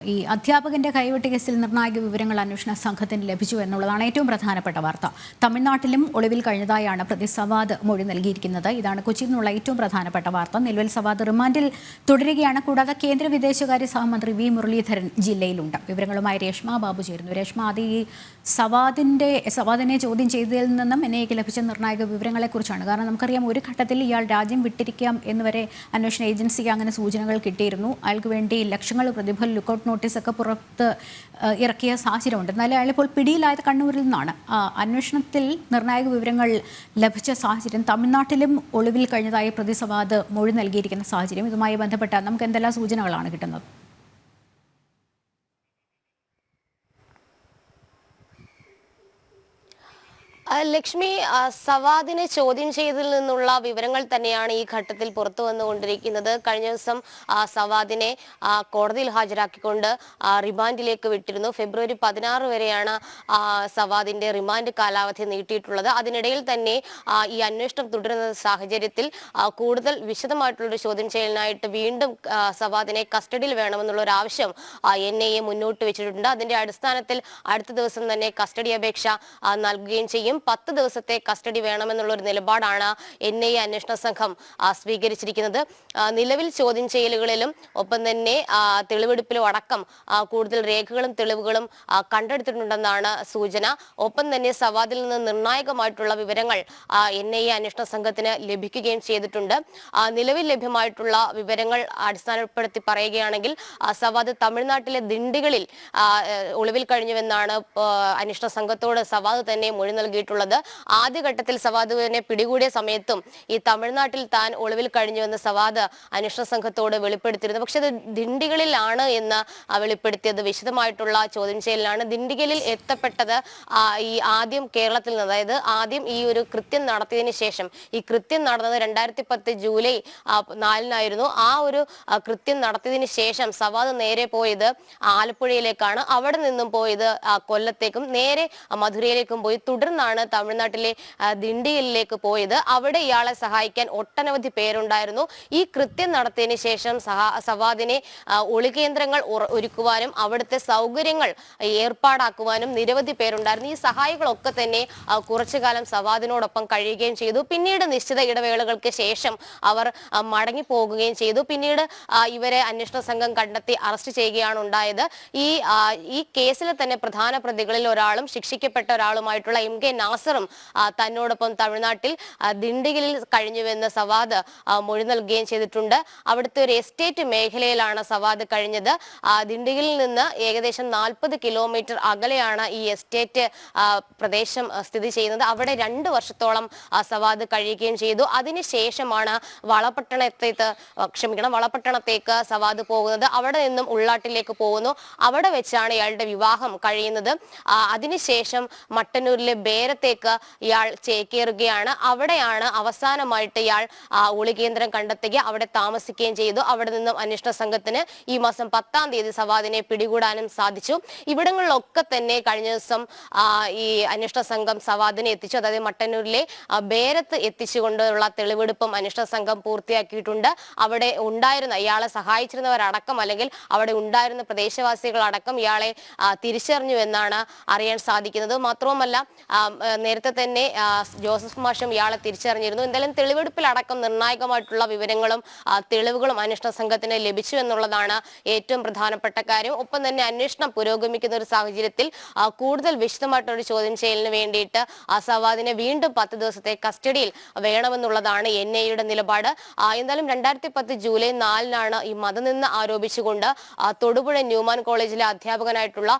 ഈ അധ്യാപകന്റെ കൈവെട്ട് കേസിൽ നിർണായക വിവരങ്ങൾ അന്വേഷണ സംഘത്തിന് ലഭിച്ചു എന്നുള്ളതാണ് ഏറ്റവും പ്രധാനപ്പെട്ട വാർത്ത. തമിഴ്നാട്ടിലും ഒളിവിൽ കഴിഞ്ഞതായാണ് പ്രതി സവാദ് മൊഴി നൽകിയിരിക്കുന്നത്. ഇതാണ് കൊച്ചിയിൽ നിന്നുള്ള ഏറ്റവും പ്രധാനപ്പെട്ട വാർത്ത. നിലവിൽ സവാദ് റിമാൻഡിൽ തുടരുകയാണ്. കൂടാതെ കേന്ദ്ര വിദേശകാര്യ സഹമന്ത്രി വി. മുരളീധരൻ ജില്ലയിലുണ്ട്. വിവരങ്ങളുമായി രേഷ്മ ബാബു ചേരുന്നു. രേഷ്മ അത് ഈ സവാദിന്റെ സവാദിനെ ചോദ്യം ചെയ്തതിൽ നിന്നും എൻ ലഭിച്ച നിർണായക വിവരങ്ങളെക്കുറിച്ചാണ്. കാരണം നമുക്കറിയാം ഒരു ഘട്ടത്തിൽ ഇയാൾ രാജ്യം വിട്ടിരിക്കാം എന്നുവരെ അന്വേഷണ ഏജൻസിക്ക് അങ്ങനെ സൂചനകൾ കിട്ടിയിരുന്നു. അയാൾക്ക് വേണ്ടി ലക്ഷങ്ങൾ പ്രതിഫലം ലുക്കൌട്ട് നോട്ടീസൊക്കെ പുറത്ത് ഇറക്കിയ സാഹചര്യമുണ്ട്. എന്നാലും അയാളിപ്പോൾ പിടിയിലായത് കണ്ണൂരിൽ നിന്നാണ്. അന്വേഷണത്തിൽ നിർണായക വിവരങ്ങൾ ലഭിച്ച സാഹചര്യം തമിഴ്നാട്ടിലും ഒളിവിൽ കഴിഞ്ഞതായി പ്രതിസവാദ് മൊഴി നൽകിയിരിക്കുന്ന സാഹചര്യം. ഇതുമായി ബന്ധപ്പെട്ട നമുക്ക് എന്തെല്ലാം സൂചനകളാണ് കിട്ടുന്നത്? ലക്ഷ്മി സവാദിനെ ചോദ്യം ചെയ്തതിൽ നിന്നുള്ള വിവരങ്ങൾ തന്നെയാണ് ഈ ഘട്ടത്തിൽ പുറത്തു വന്നുകൊണ്ടിരിക്കുന്നത്. കഴിഞ്ഞ ദിവസം സവാദിനെ കോടതിയിൽ ഹാജരാക്കിക്കൊണ്ട് റിമാൻഡിലേക്ക് വിട്ടിരുന്നു. ഫെബ്രുവരി പതിനാറ് വരെയാണ് സവാദിന്റെ റിമാൻഡ് കാലാവധി നീട്ടിയിട്ടുള്ളത്. അതിനിടയിൽ തന്നെ ഈ അന്വേഷണം തുടരുന്ന സാഹചര്യത്തിൽ കൂടുതൽ വിശദമായിട്ടുള്ളൊരു ചോദ്യം ചെയ്യലിനായിട്ട് വീണ്ടും സവാദിനെ കസ്റ്റഡിയിൽ വേണമെന്നുള്ള ഒരു ആവശ്യം എൻ ഐ എ മുന്നോട്ട് വെച്ചിട്ടുണ്ട്. അതിന്റെ അടിസ്ഥാനത്തിൽ അടുത്ത ദിവസം തന്നെ കസ്റ്റഡി അപേക്ഷ നൽകുകയും ചെയ്യും. പത്ത് ദിവസത്തെ കസ്റ്റഡി വേണമെന്നുള്ള ഒരു നിലപാടാണ് എൻ ഐ അന്വേഷണ സംഘം സ്വീകരിച്ചിരിക്കുന്നത്. നിലവിൽ ചോദ്യം ചെയ്യലുകളിലും ഒപ്പം തന്നെ തെളിവെടുപ്പിലും അടക്കം കൂടുതൽ രേഖകളും തെളിവുകളും കണ്ടെടുത്തിട്ടുണ്ടെന്നാണ് സൂചന. ഒപ്പം തന്നെ സവാദിൽ നിന്ന് നിർണായകമായിട്ടുള്ള വിവരങ്ങൾ എൻ ഐ എ അന്വേഷണ സംഘത്തിന് ലഭിക്കുകയും ചെയ്തിട്ടുണ്ട്. നിലവിൽ ലഭ്യമായിട്ടുള്ള വിവരങ്ങൾ അടിസ്ഥാനപ്പെടുത്തി പറയുകയാണെങ്കിൽ സവാദ് തമിഴ്നാട്ടിലെ ദിണ്ടികളിൽ ഒളിവിൽ കഴിഞ്ഞുവെന്നാണ് അന്വേഷണ സംഘത്തോട് സവാദ് തന്നെ മൊഴി നൽകിയിട്ടുള്ളത് ആദ്യഘട്ടത്തിൽ സവാദുവിനെ പിടികൂടിയ സമയത്തും ഈ തമിഴ്നാട്ടിൽ താൻ ഒളിവിൽ കഴിഞ്ഞുവെന്ന് സവാദ് അന്വേഷണ സംഘത്തോട് വെളിപ്പെടുത്തിയിരുന്നു. പക്ഷെ അത് ദിണ്ടികളിലാണ് എന്ന് വെളിപ്പെടുത്തിയത്. വിശദമായിട്ടുള്ള ചോദ്യം ചെയ്യലിലാണ് ദിണ്ടിഗലിൽ എത്തപ്പെട്ടത് ഈ ആദ്യം കേരളത്തിൽ നിന്ന്. അതായത് ആദ്യം ഈ ഒരു കൃത്യം നടത്തിയതിന് ശേഷം ഈ കൃത്യം നടന്നത് രണ്ടായിരത്തി പത്ത് ജൂലൈ നാലിനായിരുന്നു. ആ ഒരു കൃത്യം നടത്തിയതിന് ശേഷം സവാദ് നേരെ പോയത് ആലപ്പുഴയിലേക്കാണ്. അവിടെ നിന്നും പോയത് കൊല്ലത്തേക്കും നേരെ മധുരയിലേക്കും പോയി. തുടർന്നാണ് തമിഴ്നാട്ടിലെ ദിണ്ടിയിലേക്ക് പോയത്. അവിടെ ഇയാളെ സഹായിക്കാൻ ഒട്ടനവധി പേരുണ്ടായിരുന്നു. ഈ കൃത്യം നടത്തിയതിനു ശേഷം സവാദിനെ ഒളികേന്ദ്രങ്ങൾ ഒരുക്കുവാനും അവിടുത്തെ സൗകര്യങ്ങൾ ഏർപ്പാടാക്കുവാനും നിരവധി പേരുണ്ടായിരുന്നു. ഈ സഹായികളൊക്കെ തന്നെ കുറച്ചു കാലം സവാദിനോടൊപ്പം കഴിയുകയും ചെയ്തു. പിന്നീട് നിശ്ചിത ഇടവേളകൾക്ക് ശേഷം അവർ മടങ്ങി പോകുകയും ചെയ്തു. പിന്നീട് ഇവരെ അന്വേഷണ സംഘം കണ്ടെത്തി അറസ്റ്റ് ചെയ്യുകയാണ് ഉണ്ടായത്. ഈ ഈ കേസിലെ തന്നെ പ്രധാന പ്രതികളിൽ ഒരാളും ശിക്ഷിക്കപ്പെട്ട ഒരാളുമായിട്ടുള്ള എം കെ നാസറും തന്നോടൊപ്പം തമിഴ്നാട്ടിൽ ദിണ്ടിഗലിൽ കഴിഞ്ഞുവെന്ന് സവാദ് മൊഴി നൽകുകയും ചെയ്തിട്ടുണ്ട്. അവിടുത്തെ ഒരു എസ്റ്റേറ്റ് മേഖലയിലാണ് സവാദ് കഴിഞ്ഞത്. ദിണ്ടിഗലിൽ നിന്ന് ഏകദേശം നാൽപ്പത് കിലോമീറ്റർ അകലെയാണ് ഈ എസ്റ്റേറ്റ് പ്രദേശം സ്ഥിതി ചെയ്യുന്നത്. അവിടെ രണ്ട് വർഷത്തോളം സവാദ് കഴിയുകയും ചെയ്തു. അതിനുശേഷമാണ് വളപട്ടണത്തേക്ക് ക്ഷമിക്കണം വളപട്ടണത്തേക്ക് സവാദ് പോകുന്നത്. അവിടെ നിന്നും ഉള്ളാട്ടിലേക്ക് പോകുന്നു. അവിടെ വെച്ചാണ് ഇയാളുടെ വിവാഹം കഴിയുന്നത്. അതിനുശേഷം മട്ടന്നൂരിലെ ബേരത്തേക്ക് ഇയാൾ ചേക്കേറുകയാണ് അവിടെയാണ് അവസാനമായിട്ട് ഇയാൾ ഒളികേന്ദ്രം കണ്ടെത്തുക അവിടെ താമസിക്കുകയും ചെയ്തു. അവിടെ നിന്നും അന്വേഷണ സംഘത്തിന് ഈ മാസം പത്താം തീയതി സവാദിനെ പിടികൂടാനും സാധിച്ചു. ഇവിടങ്ങളിലൊക്കെ തന്നെ കഴിഞ്ഞ ദിവസം ഈ അന്വേഷണ സംഘം സവാദിനെ എത്തിച്ചു. അതായത് മട്ടന്നൂരിലെ ബേരത്ത് എത്തിച്ചുകൊണ്ടുള്ള തെളിവെടുപ്പും അന്വേഷണ സംഘം പൂർത്തിയാക്കിയിട്ടുണ്ട്. അവിടെ ഉണ്ടായിരുന്ന ഇയാളെ സഹായിച്ചിരുന്നവരടക്കം അല്ലെങ്കിൽ അവിടെ ഉണ്ടായിരുന്ന പ്രദേശവാസികളടക്കം ഇയാളെ തിരിച്ചറിഞ്ഞു എന്നാണ് അറിയാൻ സാധിക്കുന്നത്. മാത്രവുമല്ല നേരത്തെ തന്നെ ജോസഫ് മാഷും ഇയാളെ തിരിച്ചറിഞ്ഞിരുന്നു. എന്തായാലും തെളിവെടുപ്പിൽ അടക്കം നിർണായകമായിട്ടുള്ള വിവരങ്ങളും തെളിവുകളും അന്വേഷണ സംഘത്തിന് ലഭിച്ചു എന്നുള്ളതാണ് ഏറ്റവും പ്രധാനപ്പെട്ട കാര്യം. ഒപ്പം തന്നെ അന്വേഷണം പുരോഗമിക്കുന്ന ഒരു സാഹചര്യത്തിൽ കൂടുതൽ വിശദമായിട്ടൊരു ചോദ്യം ചെയ്യലിന് വേണ്ടിയിട്ട് സവാദിനെ വീണ്ടും പത്ത് ദിവസത്തെ കസ്റ്റഡിയിൽ വേണമെന്നുള്ളതാണ് എൻ ഐയുടെ നിലപാട്. എന്തായാലും രണ്ടായിരത്തി പത്ത് ജൂലൈ നാലിനാണ് ഈ മതനിന്ന് ആരോപിച്ചുകൊണ്ട് തൊടുപുഴ ന്യൂമാൻ കോളേജിലെ അധ്യാപകനായിട്ടുള്ള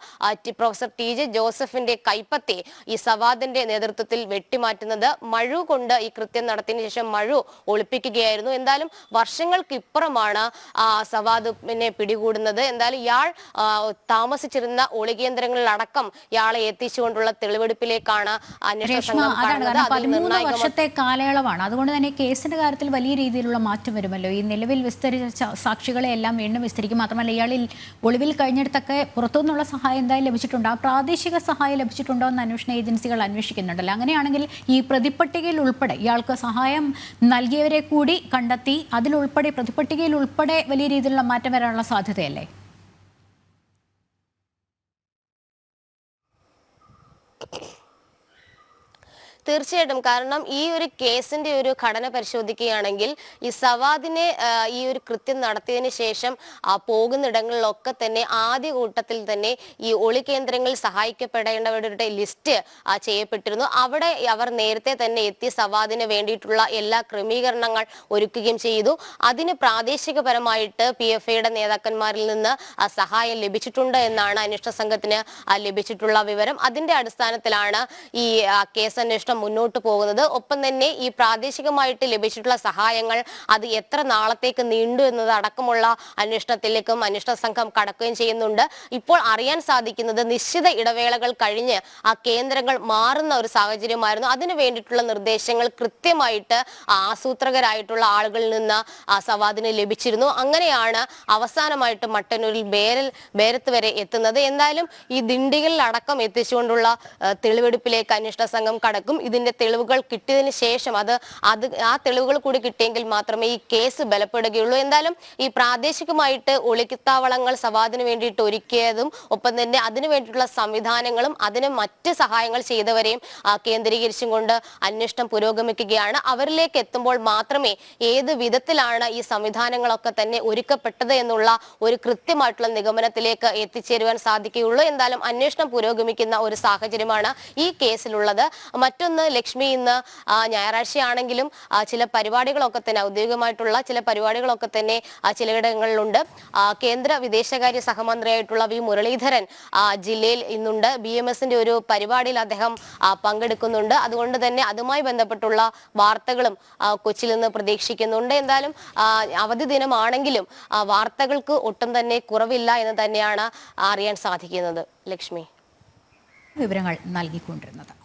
പ്രൊഫസർ ടി ജെ ജോസഫിന്റെ കൈപ്പത്തി ഈ സവാദിന്റെ നേതൃത്വത്തിൽ വെട്ടിമാറ്റുന്നത് മഴു കൊണ്ട് ഈ കൃത്യം നടത്തിയതിനു ശേഷം മഴു ഒളിപ്പിക്കുകയായിരുന്നു. എന്തായാലും വർഷങ്ങൾക്ക് ഇപ്പുറമാണ് ആ, സവാദിനെ പിടികൂടുന്നത്. എന്തായാലും ഇയാൾ താമസിച്ചിരുന്ന ഒളികേന്ദ്രങ്ങളിലടക്കം ഇയാളെ എത്തിച്ചുകൊണ്ടുള്ള തെളിവെടുപ്പിലേക്കാണ് അന്വേഷണ സംഘം പതിമൂന്ന് വർഷത്തെ കാലയളവാണ്. അതുകൊണ്ട് തന്നെ കേസിന്റെ കാര്യത്തിൽ വലിയ രീതിയിലുള്ള മാറ്റം വരുമല്ലോ. ഈ നിലവിൽ വിസ്തരിച്ച സാക്ഷികളെ എല്ലാം വീണ്ടും വിസ്തരിക്കും. മാത്രമല്ല ഇയാളിൽ ഒളിവിൽ കഴിഞ്ഞിടത്തൊക്കെ പുറത്തുനിന്നുള്ള സഹായം എന്തായാലും ലഭിച്ചിട്ടുണ്ടോ. പ്രാദേശിക സഹായം ലഭിച്ചിട്ടുണ്ടോ എന്ന് അന്വേഷണ ഏജൻസികൾ അന്വേഷിക്കുന്നുണ്ടല്ലോ. അങ്ങനെയാണെങ്കിൽ ഈ പ്രതിപ്പട്ടികയിൽ ഉൾപ്പെടെ ഇയാൾക്ക് സഹായം നൽകിയവരെ കൂടി കണ്ടെത്തി അതിലുൾപ്പെടെ പ്രതിപ്പട്ടികയിൽ ഉൾപ്പെടെ വലിയ രീതിയിലുള്ള മാറ്റം വരാനുള്ള സാധ്യതയല്ലേ? തീർച്ചയായിട്ടും. കാരണം ഈ ഒരു കേസിന്റെ ഒരു ഘടന പരിശോധിക്കുകയാണെങ്കിൽ ഈ സവാദിനെ ഈ ഒരു കൃത്യം നടത്തിയതിന് ശേഷം ആ, പോകുന്നിടങ്ങളിലൊക്കെ തന്നെ ആദ്യ കൂട്ടത്തിൽ തന്നെ ഈ ഒളി കേന്ദ്രങ്ങളിൽ സഹായിക്കപ്പെടേണ്ടവരുടെ ലിസ്റ്റ് ചെയ്യപ്പെട്ടിരുന്നു. അവിടെ അവർ നേരത്തെ തന്നെ എത്തി സവാദിന് വേണ്ടിയിട്ടുള്ള എല്ലാ ക്രമീകരണങ്ങൾ ഒരുക്കുകയും ചെയ്തു. അതിന് പ്രാദേശികപരമായിട്ട് പി എഫ് ഐയുടെ നേതാക്കന്മാരിൽ നിന്ന് സഹായം ലഭിച്ചിട്ടുണ്ട് എന്നാണ് അന്വേഷണ സംഘത്തിന് ലഭിച്ചിട്ടുള്ള വിവരം. അതിന്റെ അടിസ്ഥാനത്തിലാണ് ഈ കേസന്വേഷണം മുന്നോട്ട് പോകുന്നത്. ഒപ്പം തന്നെ ഈ പ്രാദേശികമായിട്ട് ലഭിച്ചിട്ടുള്ള സഹായങ്ങൾ അത് എത്ര നാളത്തേക്ക് നീണ്ടു എന്നത് അടക്കമുള്ള അന്വേഷണത്തിലേക്കും അന്വേഷണ സംഘം കടക്കുകയും ചെയ്യുന്നുണ്ട്. ഇപ്പോൾ അറിയാൻ സാധിക്കുന്നത് നിശ്ചിത ഇടവേളകൾ കഴിഞ്ഞ് ആ കേന്ദ്രങ്ങൾ മാറുന്ന ഒരു സാഹചര്യമായിരുന്നു. അതിനു വേണ്ടിയിട്ടുള്ള നിർദ്ദേശങ്ങൾ കൃത്യമായിട്ട് ആസൂത്രകരായിട്ടുള്ള ആളുകളിൽ നിന്ന് ആ സവാദിന് ലഭിച്ചിരുന്നു. അങ്ങനെയാണ് അവസാനമായിട്ട് മട്ടന്നൂരിൽ ബേരൽ ബേരത്ത് വരെ എത്തുന്നത്. എന്തായാലും ഈ ദിണ്ടികളിൽ അടക്കം എത്തിച്ചുകൊണ്ടുള്ള തെളിവെടുപ്പിലേക്ക് അന്വേഷണ സംഘം കടക്കും. ഇതിന്റെ തെളിവുകൾ കിട്ടിയതിന് ശേഷം അത് അത് ആ തെളിവുകൾ കൂടി കിട്ടിയെങ്കിൽ മാത്രമേ ഈ കേസ് ബലപ്പെടുകയുള്ളൂ. എന്തായാലും ഈ പ്രാദേശികമായിട്ട് ഒളിക്കിത്താവളങ്ങൾ സവാദിന് വേണ്ടിയിട്ട് ഒരുക്കിയതും ഒപ്പം തന്നെ അതിനു വേണ്ടിയിട്ടുള്ള സംവിധാനങ്ങളും അതിന് മറ്റ് സഹായങ്ങൾ ചെയ്തവരെയും കേന്ദ്രീകരിച്ചും കൊണ്ട് അന്വേഷണം പുരോഗമിക്കുകയാണ്. അവരിലേക്ക് എത്തുമ്പോൾ മാത്രമേ ഏത് വിധത്തിലാണ് ഈ സംവിധാനങ്ങളൊക്കെ തന്നെ ഒരുക്കപ്പെട്ടത് എന്നുള്ള ഒരു കൃത്യമായിട്ടുള്ള നിഗമനത്തിലേക്ക് എത്തിച്ചേരുവാൻ സാധിക്കുകയുള്ളൂ. എന്തായാലും അന്വേഷണം പുരോഗമിക്കുന്ന ഒരു സാഹചര്യമാണ് ഈ കേസിലുള്ളത്. മറ്റൊന്ന് ലക്ഷ്മി ഇന്ന് ഞായറാഴ്ചയാണെങ്കിലും ചില പരിപാടികളൊക്കെ തന്നെ ഔദ്യോഗികമായിട്ടുള്ള ചില പരിപാടികളൊക്കെ തന്നെ ചിലയിടങ്ങളിലുണ്ട്. കേന്ദ്ര വിദേശകാര്യ സഹമന്ത്രിയായിട്ടുള്ള വി. മുരളീധരൻ ജില്ലയിൽ ഇന്നുണ്ട്. ബി എം എസിന്റെ ഒരു പരിപാടിയിൽ അദ്ദേഹം പങ്കെടുക്കുന്നുണ്ട്. അതുകൊണ്ട് തന്നെ അതുമായി ബന്ധപ്പെട്ടുള്ള വാർത്തകളും കൊച്ചിയിൽ നിന്ന് പ്രതീക്ഷിക്കുന്നുണ്ട്. എന്തായാലും അവധി ദിനമാണെങ്കിലും വാർത്തകൾക്ക് ഒട്ടും തന്നെ കുറവില്ല എന്ന് തന്നെയാണ് അറിയാൻ സാധിക്കുന്നത്. ലക്ഷ്മി. വിവരങ്ങൾ നൽകിക്കൊണ്ടിരുന്നത്.